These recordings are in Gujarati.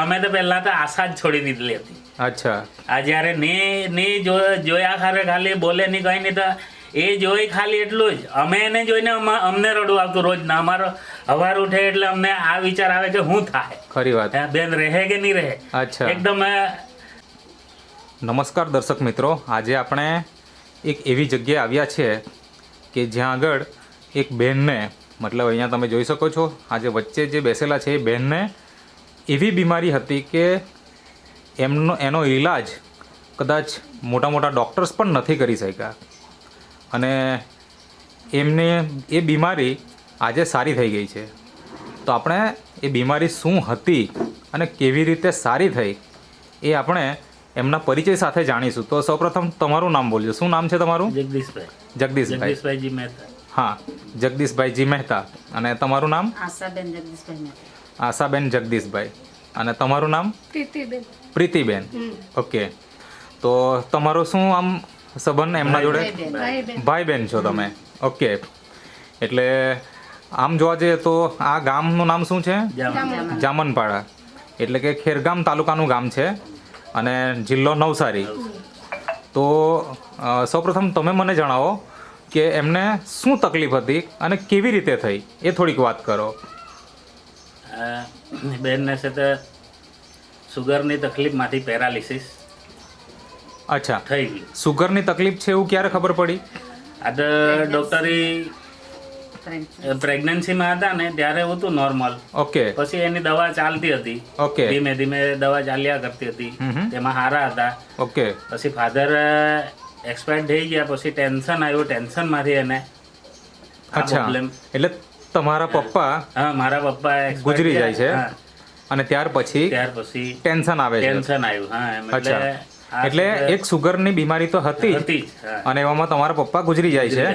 અમે તો પહેલા તો આશા જ છોડી દીધેલી હતી. અચ્છા. આ જ્યારે ને ને જોયા ખારે ખાલી બોલે નહીં કઈ નહીં તો એ જોઈ ખાલી એટલું જ. અમે એને જોઈને અમને રડવું આવતું રોજ. ના અમારો હવાર ઉઠે એટલે અમને આ વિચાર આવે કે હું થાય. ખરી વાત. આ બેન રહે કે નહીં રહે? અચ્છા. એકદમ નમસ્કાર દર્શક મિત્રો. આજે આપણે એક એવી જગ્યાએ આવ્યા છીએ કે જ્યાં આગળ એક બહેનને મતલબ અહીંયા તમે જોઈ શકો છો આજે વચ્ચે જે બેસેલા છે એ બહેનને એવી બીમારી હતી કે એમનો એનો ઈલાજ કદાચ મોટા મોટા ડૉક્ટર્સ પણ નથી કરી શક્યા. અને એમને એ બીમારી આજે સારી થઈ ગઈ છે. તો આપણે એ બીમારી શું હતી અને કેવી રીતે સારી થઈ એ આપણે એમના પરિચય સાથે જાણીશું. તો સૌપ્રથમ તમારું નામ બોલજો. શું નામ છે તમારું? જગદીશભાઈ. જગદીશભાઈ. જગદીશભાઈજી મહેતા. હા જગદીશભાઈજી મહેતા. અને તમારું નામ? આશાબેન જગદીશભાઈ મહેતા. આશાબેન જગદીશભાઈ. અને તમારું નામ? પ્રીતિબેન. પ્રીતિબેન. ઓકે. તો તમારો શું આમ સંબંધ એમના જોડે? ભાઈબેન. ભાઈ બેન. છો તમે. ઓકે. એટલે આમ જોવા જઈએ તો આ ગામનું નામ શું છે? જામનપાડા. એટલે કે ખેરગામ તાલુકાનું ગામ છે અને જિલ્લો નવસારી. તો સૌપ્રથમ તમે મને જણાવો કે એમને શું તકલીફ હતી અને કેવી રીતે થઈ? એ થોડીક વાત કરો. બેનને તે સુગરની તકલીફમાંથી પેરાલિસિસ અચ્છા. થઈ ગઈ સુગરની તકલીફ છે એવું ક્યારે ખબર પડી? આ તો ડૉક્ટરે પ્રેગ્નન્સીમાં હતા ને ત્યારે હતું નોર્મલ. ઓકે. પછી એની દવા ચાલતી હતી. ઓકે. ધીમે ધીમે દવા ચાલ્યા કરતી હતી. તેમાં હારા હતા. ઓકે. પછી ફાધર એક્સપાયર થઈ ગયા પછી ટેન્શન આવ્યું. ટેન્શનમાંથી એને અચ્છા. એટલે તમારા પપ્પા હા મારા પપ્પા ગુજરી જાય છે? અને ત્યાર પછી ત્યાર પછી ટેન્શન આવે છે. ટેન્શન આવ્યું હા એમ એટલે એક એટલે સુગર એક સુગરની બીમારી તો હતી. અને એવામાં તમારા પપ્પા ગુજરી જાય છે.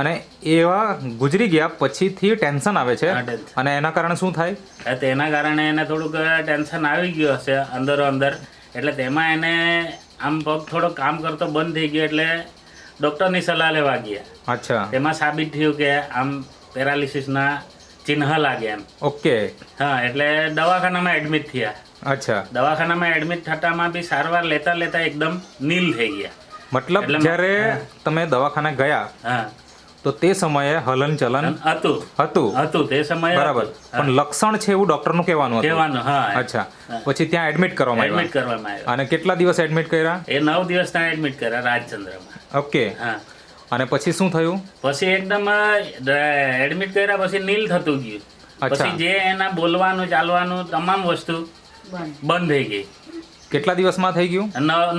અને એવા ગુજરી ગયા પછીથી ટેન્શન આવે છે. અને એના કારણે શું થાય? તેના કારણે એને થોડુંક ટેન્શન આવી ગયું હશે અંદરો અંદર. એટલે તેમાં એને આમ પગ થોડો કામ કરતો બંધ થઈ ગયો એટલે ડૉક્ટરની સલાહ લેવા ગયા. અચ્છા. તેમાં સાબિત થયું કે આમ પેરાલિસિસના ચિહ્ન લાગે એમ. ઓકે. હા એટલે દવાખાનામાં એડમિટ થયા. અચ્છા. દવાખાનામાં એડમિટ થતામાં બી સારવાર લેતા લેતા એકદમ નીલ થઈ ગયા. મતલબ જ્યારે તમે દવાખાને ગયા હા. તો તે સમયે હલન ચલન હતું. હતું. હતું તે સમયે બરાબર. પણ લક્ષણ છે એવું ડોક્ટરનું કહેવાનું હતું. કહેવાનું હા. અચ્છા. પછી ત્યાં એડમિટ કરવામાં એડમિટ કરવામાં આવ્યા. અને કેટલા દિવસ એડમિટ કર્યા? એ નવ દિવસ ત્યાં એડમિટ કર્યા રાજચંદ્રમાં. ઓકે. હા. અને પછી શું થયું? પછી એકદમ એડમિટ કર્યા પછી નીલ થતું ગયું. પછી જે એના બોલવાનું ચાલવાનું તમામ વસ્તુ બંધ. થઈ ગઈ. કેટલા દિવસમાં થઈ ગયું?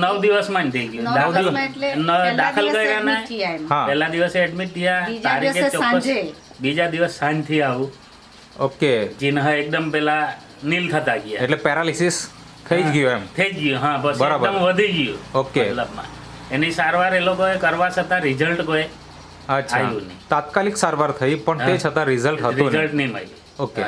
નવ દિવસમાં થઈ ગયું. દાખલ કર્યા ને પહેલા દિવસે એડમિટ થયા બીજા તારીખે ચોક્કસ. બીજા દિવસ સાંજથી આવું. ઓકે. ચિહ્ન એકદમ પેલા નીલ થતા ગયા. એટલે પેરાલિસિસ થઈ જ ગયું એમ. થઈ જ ગયું હા બસ બરાબર. એકદમ વધી ગયું ઓકે. મતલબમાં. એની સારવાર એ લોકોએ કરવા છતાં રિઝલ્ટ કોઈ અચ્છા. તાત્કાલિક સારવાર થઈ પણ તે છતાં રિઝલ્ટ હતું રિઝલ્ટ નહીં મળ્યું. ઓકે.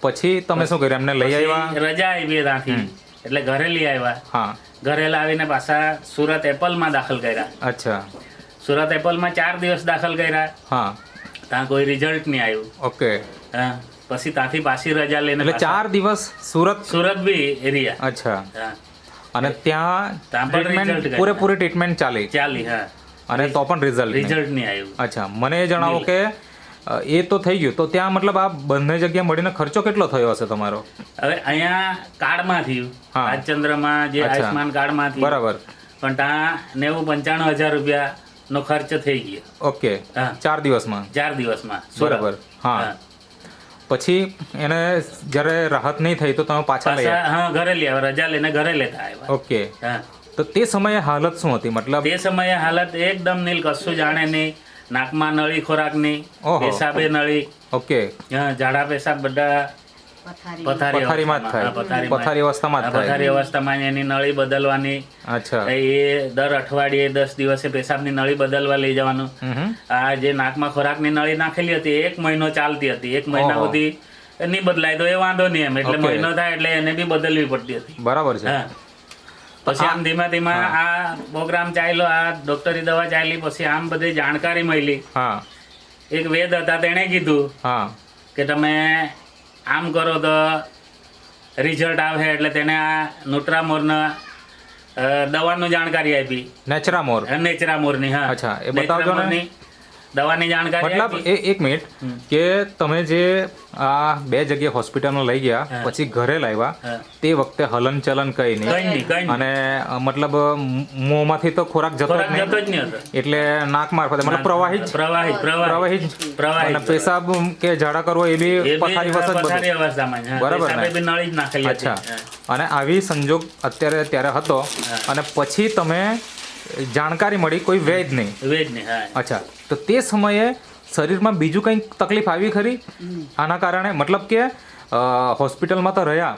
પછી તમે શું કર્યું? એમને લઈ આવ્યા? રજા આવી ત્યાંથી. એટલે ઘરે લઈ આવ્યા. હા. ઘરે લાવીને પાછા સુરત એપલમાં દાખલ કર્યા. અચ્છા. સુરત એપલમાં ચાર દિવસ દાખલ કર્યા. હા. ત્યાં કોઈ રિઝલ્ટ નહીં આવ્યું. ઓકે. હા. પછી ત્યાંથી પાછી રજા લઈને એટલે ચાર દિવસ સુરત સુરત બી એરિયા. અચ્છા. હા. અને ત્યાં ટ્રીટમેન્ટ પૂરેપૂરી ટ્રીટમેન્ટ ચાલી. ચાલી હા. અને તો પણ રિઝલ્ટ રિઝલ્ટ નહીં આવ્યું. અચ્છા મને એ જણાવો કે એ તો થઈ ગયું. તો ત્યાં મતલબ આ બંને જગ્યા મળીને ખર્ચો કેટલો થયો હશે તમારો? હવે અહીંયા કાર્ડમાં થયું. રાજચંદ્રમાં જે. આયુષ્માન કાર્ડમાં થયું. બરાબર. પણ ત્યાં નેવું પંચાણું હજાર રૂપિયા નો ખર્ચ થઈ ગયો. ઓકે. ચાર દિવસમાં. ચાર દિવસમાં. બરાબર. હા. પછી એને જ્યારે રાહત નહીં થઈ તો તમે પાછા લઈ હા ઘરે લઈ આવ્યા રજા લઈને ઘરે લેતા આવ્યા. ઓકે. હા. તો તે સમયે હાલત શું હતી? મતલબ તે સમયે હાલત એકદમ નીલ કશું જાણે નહીં. નાકમાં નળી ખોરાકની ઓહો. પેશાબે નળી. ઓકે. હા, ઝાડા પેશાબ બધા પથારીમાં જ થાય. અવસ્થામાં. હા, પથારીમાં. પથારી અવસ્થામાં થાય. પથારી અવસ્થામાં એની નળી બદલવાની. અચ્છા. એ દર અઠવાડિયે દસ દિવસે પેશાબની નળી બદલવા લઈ જવાનું. હમ. હમ. આ જે નાકમાં ખોરાકની નળી નાખેલી હતી એક મહિનો ચાલતી હતી. એક મહિના સુધી નહીં બદલાય. તો એ વાંધો નહીં એમ. એટલે મહિનો થાય એટલે એને બી બદલવી પડતી હતી. બરાબર છે. પછી આમ ધીમે ધીમે આ પ્રોગ્રામ ચાલ્યો. આ ડોક્ટરી દવા ચાલી પછી આમ બધી જાણકારી મળી. હા. એક વેદ હતા તેણે કીધું હા. કે તમે આમ કરો તો રિઝલ્ટ આવે એટલે તેને આ નુટ્રામોરના અ, દવાનું જાણકારી આપી. નેચરામોર. નેચરામોરની હા. અચ્છા, એ બતાવજો ને. દવાની જાણકારી મતલબ એ એક મિનિટ કે તમે જે આ બે જગ્યાએ હોસ્પિટલમાં લઈ ગયા પછી ઘરે લાવ્યા તે વખતે હલન ચલન કઈ નહીં અને મતલબ મોંમાંથી તો ખોરાક જતો જ નહીં. એટલે નાક મારફતે મતલબ પ્રવાહી પ્રવાહી પ્રવાહી. પ્રવાહી પેશાબ કે ઝાડા કરવો એ બી પથારી અવસ્થામાં બરાબર ને? નળી જ નાખેલી અચ્છા. અને આવી સંજોગ અત્યારે ત્યારે હતો. અને પછી તમે જાણકારી મળી કોઈ વેદ નહીં. વેજ નહીં હા. અચ્છા તો તે સમયે શરીરમાં બીજું કંઈક તકલીફ આવી ખરી? આના કારણે? મતલબ કે હોસ્પિટલમાં તો રહ્યા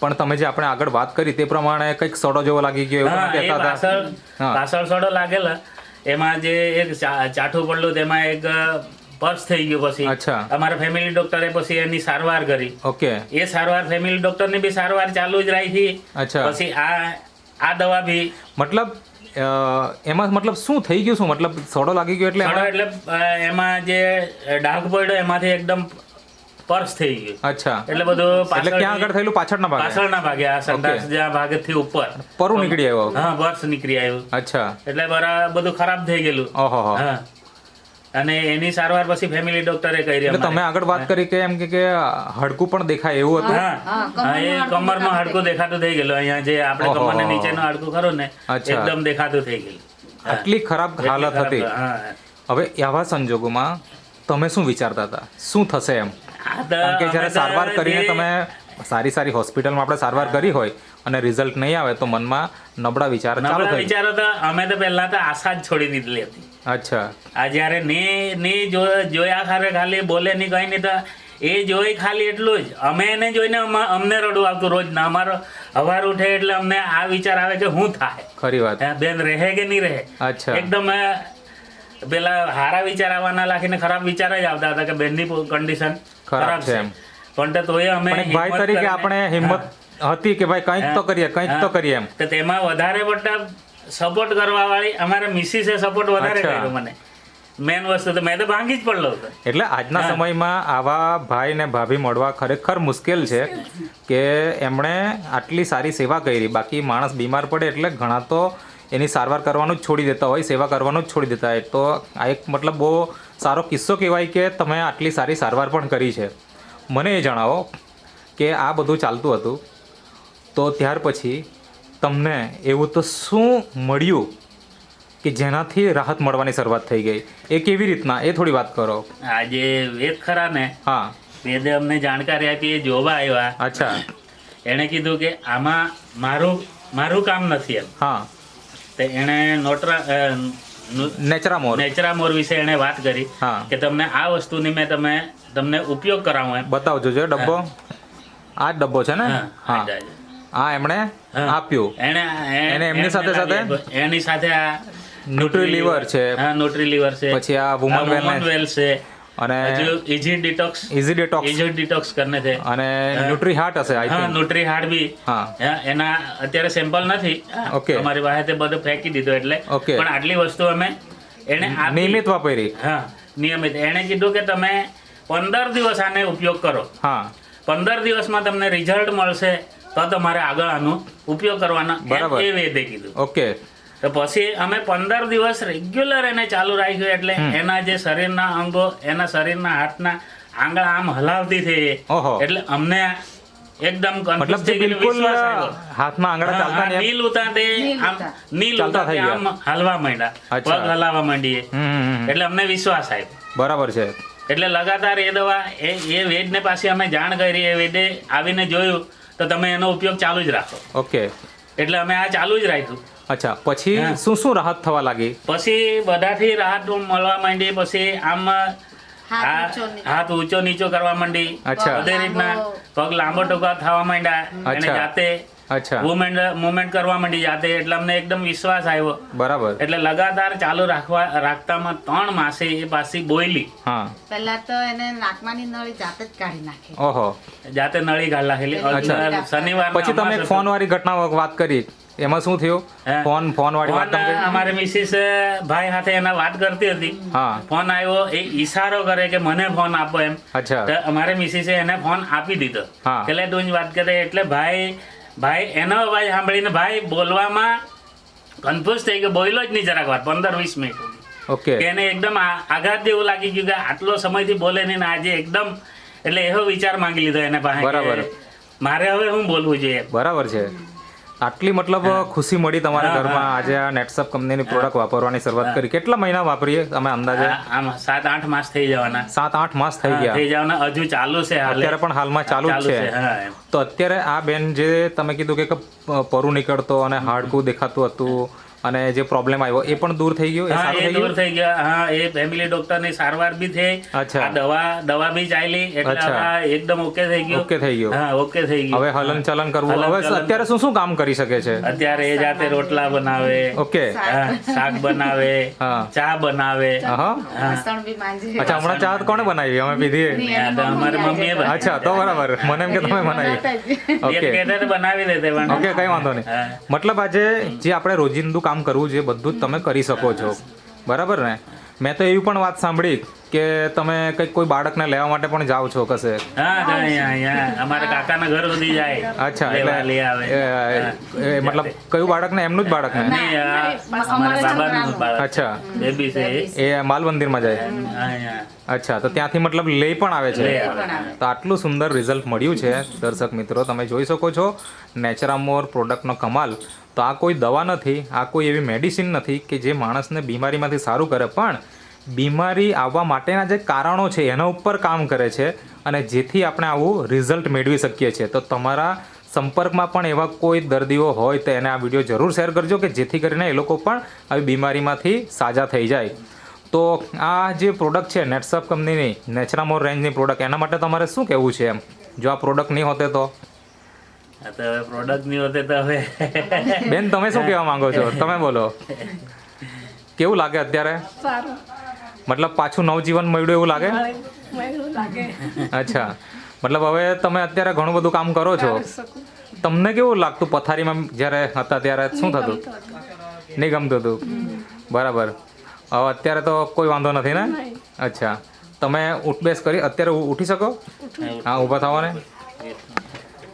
પણ તમે જે આપણે આગળ વાત કરી તે પ્રમાણે કંઈક સડો જેવો લાગી ગયો એવું કહેતા હતા પાછળ સડો લાગેલા. એમાં જે એક ચાઠું પડલું તેમાં એક પર્સ થઈ ગયું પછી. અચ્છા. અમારા ફેમિલી ડોક્ટરે પછી એની સારવાર કરી. ઓકે. એ સારવાર ફેમિલી ડોક્ટરની બી સારવાર ચાલુ જ રાખી. અચ્છા. પછી આ આ દવા બી મતલબ એમાં મતલબ શું થઈ ગયું શું? મતલબ સોડો લાગી ગયો એટલે એટલે એમાં જે ડાઘ પડ્યો એમાંથી એકદમ પર્સ થઈ ગયું. અચ્છા. એટલે બધું એટલે ક્યાં આગળ થયેલું? પાછળના ભાગે? પાછળના ભાગે આ સંડાસ. જ્યાં ભાગેથી ઉપર. પરું નીકળી આવ્યો? હા પર્સ નીકળી આવ્યું. અચ્છા. એટલે બરા બધું ખરાબ થઈ ગયેલું. ઓહો હા. અને એની સારવાર પછી ફેમિલી ડોક્ટરે કરી તમે આગળ વાત કરી કે એમ કે કે હાડકું પણ દેખાય એવું હતું? હા. એ કમરમાં હાડકું દેખાતું થઈ ગયેલું. અહીંયા જે આપણે કમરને નીચેનું હાડકું ખરું ને એકદમ દેખાતું થઈ ગયેલું. આટલી ખરાબ હાલત હતી. હવે એવા સંજોગોમાં તમે શું વિચારતા હતા? શું થશે એમ? કારણ કે જ્યારે સારવાર કરીને તમે સારી સારી હોસ્પિટલમાં આપણે સારવાર કરી હોય અને રિઝલ્ટ નહીં આવે તો મનમાં નબળા વિચાર ચાલુ નબળા વિચારો તો અમે તો પહેલા તો આશા જ છોડી દીધેલી હતી. અચ્છા. આ જ્યારે ને ને જોયા ખારે ખાલી બોલે નહીં કઈ નહીં તો એ જોઈ ખાલી એટલું જ. અમે એને જોઈને અમને રડવું આવતું રોજ. ના અમારો હવાર ઉઠે એટલે અમને આ વિચાર આવે કે શું થાય? ખરી વાત. બેન રહે કે નહીં રહે? અચ્છા. એકદમ પેલા હારા વિચાર આવવાના લાખીને ખરાબ વિચાર જ આવતા હતા કે બેનની કન્ડિશન ખરાબ ખરાબ છે. પણ તો તોય અમે ભાઈ તરીકે આપણે હિંમત હતી કે ભાઈ કંઈક તો કરીએ કંઈક તો કરીએ એમ. તો તેમાં વધારે પડતા સપોર્ટ કરવા વાળી અમારા મિસિસે સપોર્ટ વધારે કર્યો મને. મેન વસ્તુ તો મેં તો ભાંગી જ પડલો હતો. એટલે આજના સમયમાં આવા ભાઈ ને ભાભી મળવા ખરેખર મુશ્કેલ છે. કે એમણે આટલી સારી સેવા કરી. બાકી માણસ બીમાર પડે એટલે ઘણા તો એની સારવાર કરવાનું જ છોડી દેતા હોય સેવા કરવાનું જ છોડી દેતા હોય. તો આ એક મતલબ બહુ સારો કિસ્સો કહેવાય કે તમે આટલી સારી સારવાર પણ કરી છે. મને એ જણાવો કે આ બધું ચાલતું હતું. તો ત્યાર પછી તમને એવું તો શું મળ્યું કે જેનાથી રાહત મળવાની શરૂઆત થઈ ગઈ? એ કેવી રીતના? એ થોડી વાત કરો. આજે વેદ ખરા ને? હા. વેદે અમને જાણકારી આપી એ જોવા આવ્યા. અચ્છા. એણે કીધું કે આમાં મારું મારું કામ નથી એમ. હા. તો એણે નોટરા નેચરા મોર. નેચરા મોર વિશે એણે વાત કરી હા. કે તમને આ વસ્તુની મેં તમે તમને ઉપયોગ કરાવું એમ. બતાવજો જો ડબ્બો. આ જ ડબ્બો છે ને? હા, હા એમણે આપ્યું. એને એને એમની સાથે સાથે? એની સાથે આ ન્યુટ્રી લીવર છે. હા ન્યુટ્રી લીવર છે. પછી આ વુમન well છે. અને easy detox easy detox easy detox કરને છે. અને ન્યુટ્રી હાર્ટ હશે I think nutri heart be. હા. એના અત્યારે સેમ્પલ નથી. ઓકે અમારી પાસે તે બધું ફેંકી દીધું એટલે. ઓકે પણ આટલી વસ્તુ અમે એને. નિયમિત વાપરી. હા નિયમિત. એણે કીધું કે તમે પંદર દિવસ આને ઉપયોગ કરો. હા. પંદર દિવસમાં તમને રિઝલ્ટ મળશે. તો તમારે આગળ આનો ઉપયોગ કરવાનો. બરાબર. એ વેદે કીધું. ઓકે. તો પછી અમે પંદર દિવસ રેગ્યુલર એને ચાલુ રાખ્યું એટલે એના જે શરીરના અંગો એના શરીરના હાથના આંગળા આમ હલાવતી થઈ. એટલે અમને એકદમ મતલબ જે થઈ ગયેલું, બિલકુલ વિશ્વાસ આવ્યો. હાથમાં આંગળા ચાલતા નહીં નીલ ઉતાતે નીલ આમ નીલ ચાલતા ઉતા તે થઈ આમ હલવા માંડ્યા. પગ હલાવવા માંડીએ. એટલે અમને વિશ્વાસ આવ્યો. બરાબર છે. એટલે લગાતાર એ દવા એ એ વેદને પાસે અમે જાણ કરી એ વેદે આવીને જોયું. તો તમે એનો ઉપયોગ ચાલુ જ રાખો ઓકે એટલે અમે આ ચાલુ જ રાખ્યું અચ્છા પછી. શું શું રાહત થવા લાગી પછી બધાથી રાહત મળવા માંડી પછી આમ હાથ ઊંચો નીચો. હાથ ઊંચો નીચો કરવા માંડી અચ્છા. બધી રીતના પગ લાંબો ટૂંકા થવા માંડ્યા અને અચ્છા. જાતે અચ્છા. મુવમેન્ટ મુવમેન્ટ કરવા માંડી જાતે એટલે અમને એકદમ વિશ્વાસ આવ્યો. બરાબર. એટલે લગાતાર ચાલુ રાખવા રાખતામાં ત્રણ માસે એ પાછી બોયલી. હા. પહેલા તો એને નાકમાની નળી જાતે જ કાઢી નાખી. ઓહો. જાતે નળી ગાળ નાખેલી. શનિવાર પછી તમે એક ફોન વાળી ઘટના વાત કરી. એમાં શું થયું? ફોન ફોન વાળી વાત? અમારી મિસિસ ભાઈ સાથે એના વાત કરતી હતી. હા. ફોન આવ્યો એ ઈશારો કરે કે મને ફોન આપો એમ. અચ્છા. અમારે મિસિસે એને ફોન આપી દીધો. હા. એટલે તું વાત કરે. એટલે ભાઈ ભાઈ એનો અવાજ સાંભળીને ભાઈ બોલવામાં કન્ફ્યુઝ થઈ ગયો. બોલ્યો જ નહીં જરાક વાર પંદર વીસ મિનિટ ઓકે એને એકદમ આઘાત જેવું લાગી ગયું કે આટલો સમયથી બોલે નહીં ને આજે એકદમ એટલે એવો વિચાર માંગી લીધો એને પાસે બરાબર. મારે હવે શું બોલવું જોઈએ? બરાબર છે. આટલી મતલબ ખુશી મળી તમારા ઘરમાં આજે આ નેટસપ કંપનીની પ્રોડક્ટ વાપરવાની શરૂઆત કરી. કેટલા મહિના વાપરીએ તમે અંદાજે? આમ સાત આઠ માસ થઈ જવાના. સાત આઠ માસ થઈ ગયા. થઈ જવાના. હજુ ચાલુ છે અત્યારે પણ હાલમાં ચાલુ જ છે. તો અત્યારે આ બેન જે તમે કીધું કે કે પરું નીકળતો અને હાડકું દેખાતું હતું અને જે પ્રોબ્લેમ આવ્યો એ પણ દૂર થઈ ગયો? એ હા સારું એ થઈ દૂર ગયું થઈ ગયા. હા એ ફેમિલી ડોક્ટરની સારવાર બી થઈ. અચ્છા. આ દવા દવા બી ચાલી. એટલે આ એકદમ ઓકે થઈ ગયું. ઓકે થઈ ગયું. હા ઓકે થઈ ગયું. હવે હલન ચલન કરવું. હવે અત્યારે શું શું કામ કરી શકે છે? અત્યારે એ જાતે રોટલા બનાવે. ઓકે શાક. બનાવે. ચા બનાવે. હા. વાસણ બી માંજે. અચ્છા હમણાં ચા કોણે બનાવી? અમે પીધી અમારી મમ્મીએ અચ્છા તો બરાબર. મને એમ કે તમે બનાવી. ઓકે બનાવી દેતે પણ ઓકે કઈ વાંધો નહીં. મતલબ આજે જે આપણે રોજિંદુ કામ કરવું છે બધું જ તમે કરી શકો છો. બરાબર ને? મેં તો એવી પણ વાત સાંભળી કે તમે કંઈક કોઈ બાળકને લેવા માટે પણ જાઓ છો કશે? હા હા, અહીંયા અહીંયા. અમારા કાકાના ઘર સુધી જાય. અચ્છા એટલે લઈ આવે. એ, એ, એ, મતલબ કયું બાળકને? એમનું જ બાળકને? બાળક. અચ્છા. એ. એ માલ મંદિરમાં જાય અચ્છા તો ત્યાંથી મતલબ લઈ પણ આવે છે? તો આટલું સુંદર રિઝલ્ટ મળ્યું છે. દર્શક મિત્રો તમે જોઈ શકો છો. નેચરામોર પ્રોડક્ટનો કમાલ તો આ કોઈ દવા નથી, આ કોઈ એવી મેડિસિન નથી કે જે માણસને બીમારીમાંથી સારું કરે. પણ બીમારી આવવા માટેના જે કારણો છે, એના ઉપર કામ કરે છે અને જેથી આપણે આવું રિઝલ્ટ મેળવી શકીએ છીએ. તો તમારા સંપર્કમાં પણ એવા કોઈ દર્દીઓ હોય તો એને આ વીડિયો જરૂર શેર કરજો કે જેથી કરીને એ લોકો પણ આવી બીમારીમાંથી સાજા થઈ જાય. તો આ જે પ્રોડક્ટ છે નેટસપ કંપનીની નેચરામોર રેન્જની પ્રોડક્ટ એના માટે તમારે શું કહેવું છે એમ? જો આ પ્રોડક્ટ નહીં હોતે તો? તો હવે પ્રોડક્ટની હોતે તો હવે બેન તમે શું કહેવા માંગો છો? તમે બોલો. કેવું લાગે અત્યારે? મતલબ પાછું નવજીવન મળ્યું એવું લાગે? અચ્છા. મતલબ હવે તમે અત્યારે ઘણું બધું કામ કરો છો. તમને કેવું લાગતું પથારીમાં જ્યારે હતા ત્યારે? શું થતું? નહીં ગમતું હતું. બરાબર. હવે અત્યારે તો કોઈ વાંધો નથી ને? અચ્છા. તમે ઉઠબેસ કરી. અત્યારે ઉઠી શકો? હા ઊભા થવાને?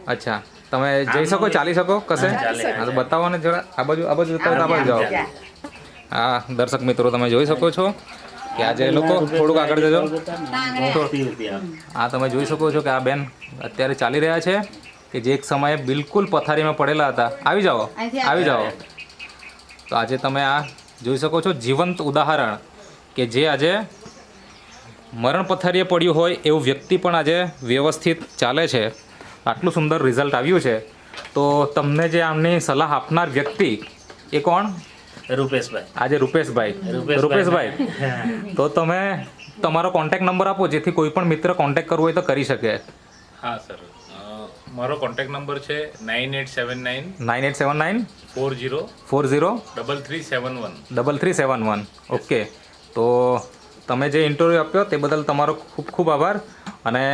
અચ્છા. તમે જઈ શકો ચાલી શકો કશે? હા તો બતાવો ને જરા. આ બાજુ આ બાજુ બતાવો આ બાજુ જાઓ હા દર્શક મિત્રો તમે જોઈ શકો છો કે આજે એ લોકો થોડુંક આગળ જજો. આ તમે જોઈ શકો છો કે આ બેન અત્યારે ચાલી રહ્યા છે કે જે એક સમયે બિલકુલ પથારીમાં પડેલા હતા. આવી જાઓ આવી જાઓ. તો આજે તમે આ જોઈ શકો છો જીવંત ઉદાહરણ કે જે આજે મરણ પથારીએ પડ્યું હોય એવું વ્યક્તિ પણ આજે વ્યવસ્થિત ચાલે છે. આટલું સુંદર રિઝલ્ટ આવ્યું છે. તો તમને જે આમની સલાહ આપનાર વ્યક્તિ એ કોણ? રૂપેશભાઈ. આજે રૂપેશભાઈ. રૂપેશભાઈ. તો તમે તમારો કોન્ટેક્ટ નંબર આપો જેથી કોઈ પણ મિત્ર કોન્ટેક કરવો હોય તો કરી શકે. હા સર. મારો કોન્ટેક નંબર છે nine eight seven nine nine eight seven nine four zero four zero double three seven one. Double three seven one. Okay. તો તમે જે ઇન્ટરવ્યૂ આપ્યો તે બદલ તમારો ખૂબ ખૂબ આભાર. અને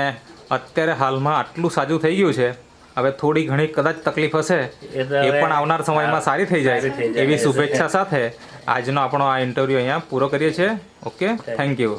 અત્યારે હાલમાં આટલું સાજું થઈ ગયું છે. હવે થોડી ઘણી કદાચ તકલીફ હશે. એ પણ આવનાર સમયમાં સારી થઈ જાય. એવી શુભેચ્છા સાથે આજનો આપણો આ ઇન્ટરવ્યૂ અહીંયા પૂરો કરીએ છીએ. Okay thank you